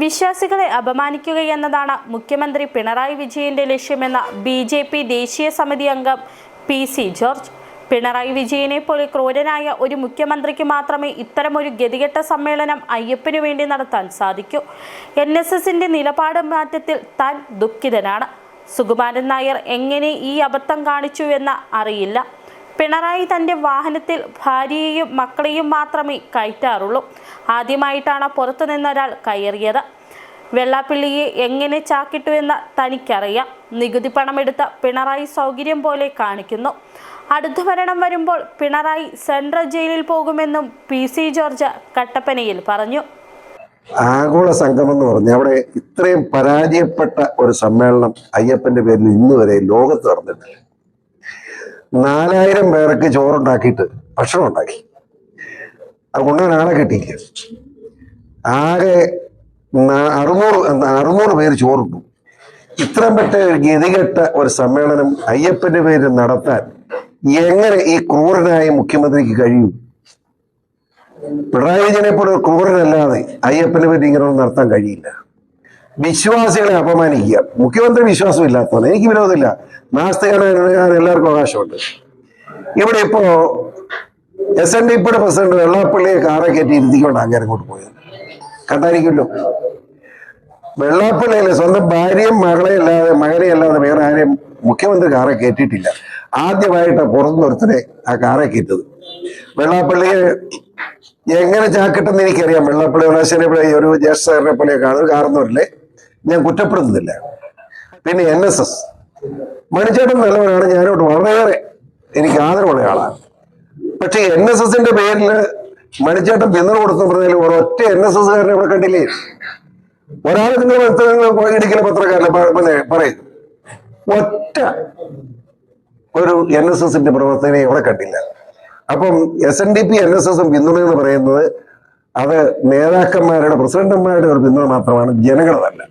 വിശ്വാസികളെ അപമാനിക്കുകയെന്നതാണ് മുഖ്യമന്ത്രി പിണറായി വിജയന്റെ ലക്ഷ്യമെന്ന ബി ജെ പി ദേശീയ സമിതി അംഗം പി സി ജോർജ്. പിണറായി വിജയനെ പോലെ ക്രൂരനായ ഒരു മുഖ്യമന്ത്രിക്ക് മാത്രമേ ഇത്തരമൊരു ഗതികെട്ട സമ്മേളനം അയ്യപ്പനു വേണ്ടി നടത്താൻ സാധിക്കൂ. എൻ എസ് എസിന്റെ നിലപാട് മാറ്റത്തിൽ താൻ ദുഃഖിതനാണ്. സുകുമാരൻ നായർ എങ്ങനെ ഈ അബദ്ധം കാണിച്ചുവെന്ന് അറിയില്ല. പിണറായി തന്റെ വാഹനത്തിൽ ഭാര്യയെയും മക്കളെയും മാത്രമേ കയറ്റാറുള്ളൂ. ആദ്യമായിട്ടാണ് പുറത്തു നിന്നൊരാൾ കയറിയത്. വെള്ളാപ്പിള്ളിയെ എങ്ങനെ ചാക്കിട്ടുവെന്ന് തനിക്കറിയാം. നികുതി പണമെടുത്ത പിണറായി സൗകര്യം പോലെ കാണിക്കുന്നു. അടുത്ത ഭരണം വരുമ്പോൾ പിണറായി സെൻട്രൽ ജയിലിൽ പോകുമെന്നും പി സി ജോർജ് കട്ടപ്പനയിൽ പറഞ്ഞു. ആഗോള സംഘം എന്ന് പറഞ്ഞു അവിടെ ഇത്രയും പരാജയപ്പെട്ട ഒരു സമ്മേളനം അയ്യപ്പന്റെ പേരിൽ ഇന്ന് വരെ ലോകത്ത് നടന്നിട്ടില്ല. നാലായിരം പേർക്ക് ചോറുണ്ടാക്കിയിട്ട് ഭക്ഷണം ഉണ്ടാക്കി അത് കൊണ്ടുപോകാൻ ആളെ കിട്ടിയില്ല ആകെ അറുന്നൂറ് അറുന്നൂറ് പേര് ചോറുണ്ടു ഇത്രയും പെട്ട ഗതികെട്ട ഒരു സമ്മേളനം അയ്യപ്പന്റെ പേരിൽ നടത്താൻ എങ്ങനെ ഈ ക്രൂരനായ മുഖ്യമന്ത്രിക്ക് കഴിയും? പിണറായി വിജയനെ പോലെ ക്രൂരനല്ലാതെ അയ്യപ്പന്റെ പേര് ഇങ്ങനെ നടത്താൻ കഴിയില്ല. വിശ്വാസികളെ അപമാനിക്കുക. മുഖ്യമന്ത്രി വിശ്വാസം ഇല്ലാത്തതാണ് എനിക്ക് വിരോധമില്ല. നാസ്തികനാണ് എല്ലാവർക്കും അവകാശമുണ്ട്. ഇവിടെ ഇപ്പോ എസ് എൻ ഡി പിയുടെ പ്രസിഡന്റ് വെള്ളാപ്പള്ളിയെ കാറെ കയറ്റി ഇരുത്തിക്കൊണ്ട് അങ്ങനെ അങ്ങോട്ട് പോയത്. കണ്ടായിരിക്കുമല്ലോ. വെള്ളാപ്പള്ളിയിലെ സ്വന്തം ഭാര്യയും മകളെ അല്ലാതെ മകനെ അല്ലാതെ വേറെ ആരെയും മുഖ്യമന്ത്രി കാറെ കയറ്റിയിട്ടില്ല. ആദ്യമായിട്ട് പുറത്തുനിന്നൊരുത്തരെ ആ കാറെ കയറ്റത് വെള്ളാപ്പള്ളിയെ എങ്ങനെ ചാക്കിട്ടെന്ന് എനിക്കറിയാം. വെള്ളാപ്പള്ളി വെള്ളാശ്ശേരി ഒരു ജ്യേഷ്ഠ സാറിനെ പോലെയൊക്കെ ആണ്. കാരണവരില്ലേ ഞാൻ കുറ്റപ്പെടുത്തുന്നില്ല. പിന്നെ എൻ എസ് എസ് മണിച്ചേട്ടൻ നല്ലവനാണ് ഞാനോട്ട് വളരെയേറെ എനിക്ക് ആദരവുള്ള ആളാണ്. പക്ഷെ എൻ എസ് എസിന്റെ പേരിൽ മണിച്ചേട്ടൻ പിന്തുണ കൊടുത്തു പറഞ്ഞാൽ ഒരൊറ്റ എൻ എസ് എസ് കാരനെ ഇവിടെ കണ്ടില്ലേ? ഒരാൾ നിങ്ങൾ പുസ്തകങ്ങൾ ഇടിക്കുന്ന പത്രക്കാരനെ പറയും. ഒറ്റ ഒരു എൻ എസ് എസിന്റെ പ്രവർത്തകനെ ഇവിടെ കണ്ടില്ല. അപ്പം S N D P N S എസും പിന്തുണ എന്ന് പറയുന്നത് അത് നേതാക്കന്മാരുടെ പ്രസിഡന്റുമാരുടെ ഒരു പിന്തുണ മാത്രമാണ് ജനങ്ങളതല്ല.